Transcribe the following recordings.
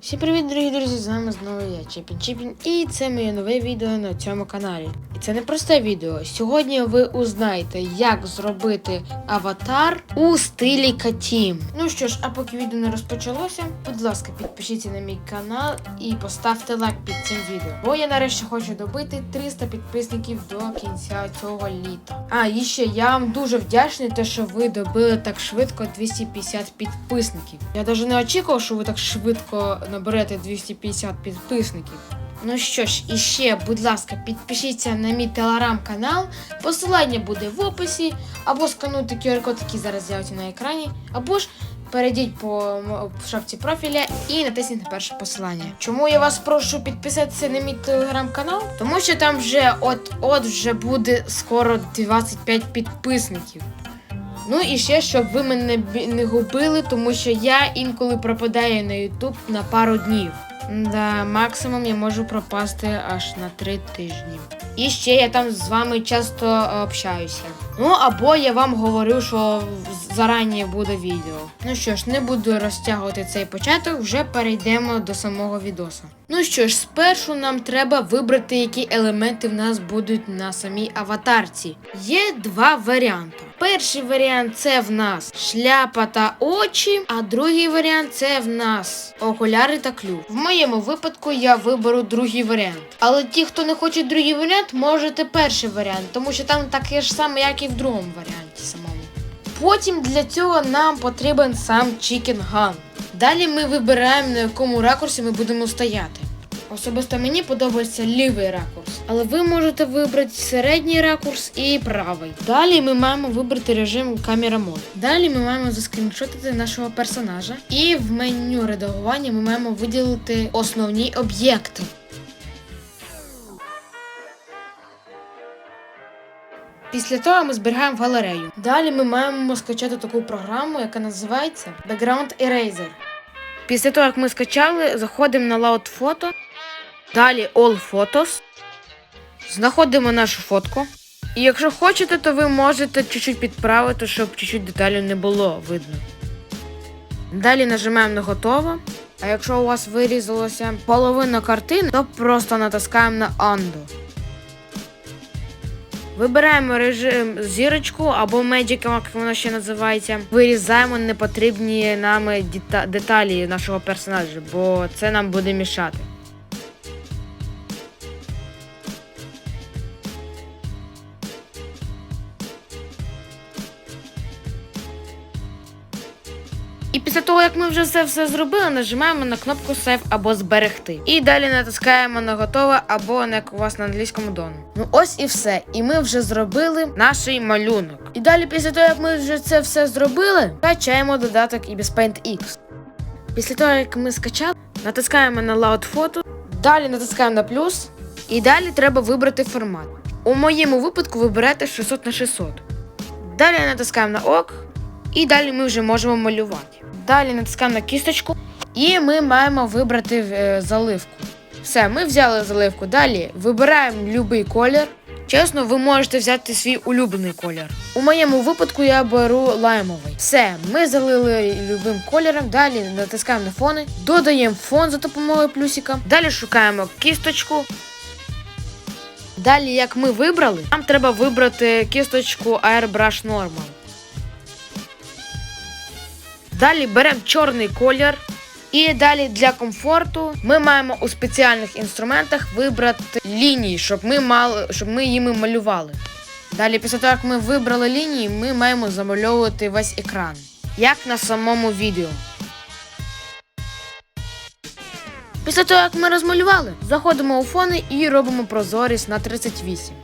Всім привіт, дорогі друзі! З вами знову я Чіпін Чіпін, і це моє нове відео на цьому каналі. І це не просте відео. Сьогодні ви узнаєте, як зробити аватар у стилі Катім. Ну що ж, а поки відео не розпочалося, будь ласка, підпишіться на мій канал і поставте лайк під цим відео. Бо я нарешті хочу добити 300 підписників до кінця цього літа. А і ще я вам дуже вдячний, те, що ви добили так швидко 250 підписників. Я навіть не очікував, що ви так швидко наберете 250 підписників. Ну що ж, і ще, будь ласка, підпишіться на мій телеграм-канал. Посилання буде в описі, або скануйте QR-код, який зараз з'явиться на екрані, або ж перейдіть по шапці профіля і натисніть на перше посилання. Чому я вас прошу підписатися на мій телеграм-канал? Тому що там вже от-от вже буде скоро 25 підписників. Ну і ще, щоб ви мене не губили, тому що я інколи пропадаю на YouTube на пару днів. Да, максимум я можу пропасти аж на три тижні. І ще я там з вами часто е, общаюся. Ну або я вам говорю, що зарані буде відео. Ну що ж, не буду розтягувати цей початок, вже перейдемо до самого відоса. Ну що ж, спершу нам треба вибрати, які елементи в нас будуть на самій аватарці. Є два варіанти. Перший варіант це в нас шляпа та очі, а другий варіант це в нас окуляри та клюв. В моєму випадку я виберу другий варіант. Але ті, хто не хоче другий варіант, можете перший варіант, тому що там таке ж саме, як і в другому варіанті самому. Потім для цього нам потрібен сам Chicken Gun. Далі ми вибираємо, на якому ракурсі ми будемо стояти. Особисто мені подобається лівий ракурс, але ви можете вибрати середній ракурс і правий. Далі ми маємо вибрати режим камера мод. Далі ми маємо заскріншотити нашого персонажа, і в меню редагування ми маємо виділити основні об'єкти. Після того ми зберігаємо в галерею. Далі ми маємо скачати таку програму, яка називається Background Eraser. Після того, як ми скачали, заходимо на Loud Photo, далі All Photos, знаходимо нашу фотку. І якщо хочете, то ви можете чуть-чуть підправити, щоб чуть-чуть деталей не було видно. Далі нажимаємо на готово. А якщо у вас вирізалося половина картини, то просто натискаємо на Undo. Вибираємо режим зірочку або Magic, як воно ще називається. Вирізаємо непотрібні нам дета- деталі нашого персонажа, бо це нам буде мішати. І після того, як ми вже це все зробили, нажимаємо на кнопку Save або зберегти. І далі натискаємо на готове або на як у вас на англійському дону. Ну ось і все. І ми вже зробили наш малюнок. І далі, після того, як ми вже це все зробили, качаємо додаток Ibis Paint X. Після того, як ми скачали, натискаємо на Loud Photo, далі натискаємо на плюс, і далі треба вибрати формат. У моєму випадку виберете 600 на 600. Далі натискаємо на ок, і далі ми вже можемо малювати. Далі натискаємо на кісточку, і ми маємо вибрати е, заливку. Все, ми взяли заливку. Далі вибираємо будь-який колір. Чесно, ви можете взяти свій улюблений колір. У моєму випадку я беру лаймовий. Все, ми залили любим кольором. Далі натискаємо на фони, додаємо фон за допомогою плюсика. Далі шукаємо кісточку. Далі, як ми вибрали, нам треба вибрати кісточку Airbrush Normal. Далі беремо чорний колір. І далі для комфорту ми маємо у спеціальних інструментах вибрати лінії, щоб ми мали, щоб ми їми малювали. Далі, після того, як ми вибрали лінії, ми маємо замальовувати весь екран, як на самому відео. Після того, як ми розмалювали, заходимо у фони і робимо прозорість на 38.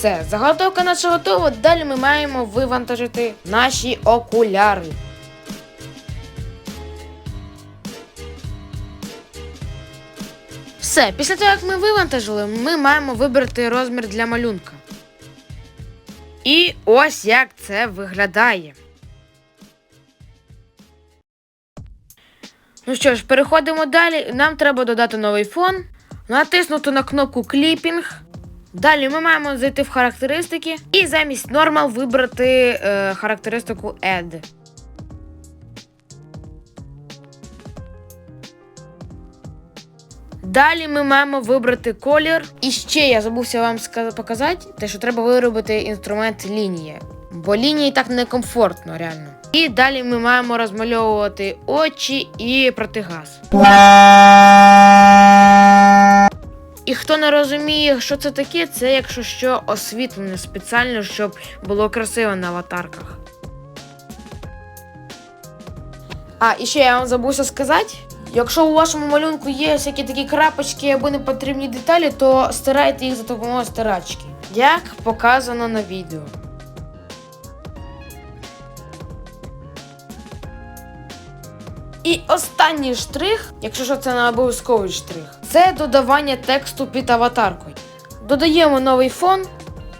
Все, заготовка наша готова. Далі ми маємо вивантажити наші окуляри. Все, після того, як ми вивантажили, ми маємо вибрати розмір для малюнка. І ось як це виглядає. Ну що ж, переходимо далі. Нам треба додати новий фон, натиснути на кнопку кліпінг. Далі ми маємо зайти в характеристики і замість Normal вибрати е, характеристику Add. Далі ми маємо вибрати колір. І ще я забувся вам показати, те, що треба виробити інструмент лінії. Бо лінії так некомфортно, реально. І далі ми маємо розмальовувати очі і протигаз. Хто не розуміє, що це таке, це якщо що освітлення спеціально, щоб було красиво на аватарках. А, і ще я вам забувся сказати. Якщо у вашому малюнку є всякі такі крапочки або непотрібні деталі, то стирайте їх за допомогою стирачки, як показано на відео. І останній штрих, якщо що це не обов'язковий штрих, це додавання тексту під аватаркою. Додаємо новий фон.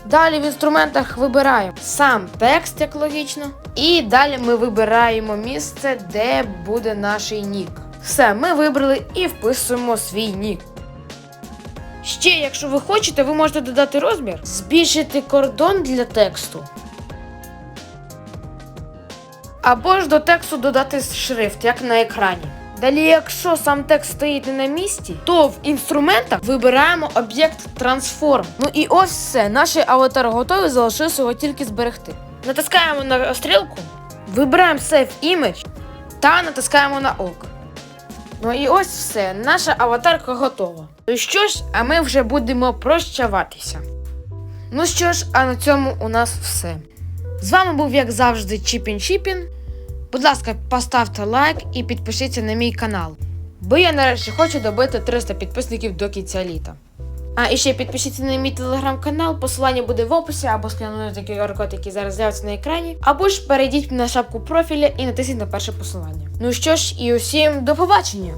Далі в інструментах вибираємо сам текст, як логічно. І далі ми вибираємо місце, де буде наш нік. Все, ми вибрали і вписуємо свій нік. Ще, якщо ви хочете, ви можете додати розмір, збільшити кордон для тексту. Або ж до тексту додати шрифт, як на екрані. Далі, якщо сам текст стоїть не на місці, то в інструментах вибираємо об'єкт Transform. Ну і ось все. Наш аватар готовий, залишилось його тільки зберегти. Натискаємо на стрілку, вибираємо Save Image та натискаємо на ок. Ну і ось все. Наша аватарка готова. Ну що ж, а ми вже будемо прощаватися. Ну що ж, а на цьому у нас все. З вами був, як завжди, Чіпін Чіпін. Будь ласка, поставте лайк і підпишіться на мій канал. Бо я нарешті хочу добити 300 підписників до кінця літа. А і ще підпишіться на мій телеграм-канал, посилання буде в описі, або скануйте QR-код, який зараз з'явиться на екрані, або ж перейдіть на шапку профіля і натисніть на перше посилання. Ну що ж, і усім до побачення!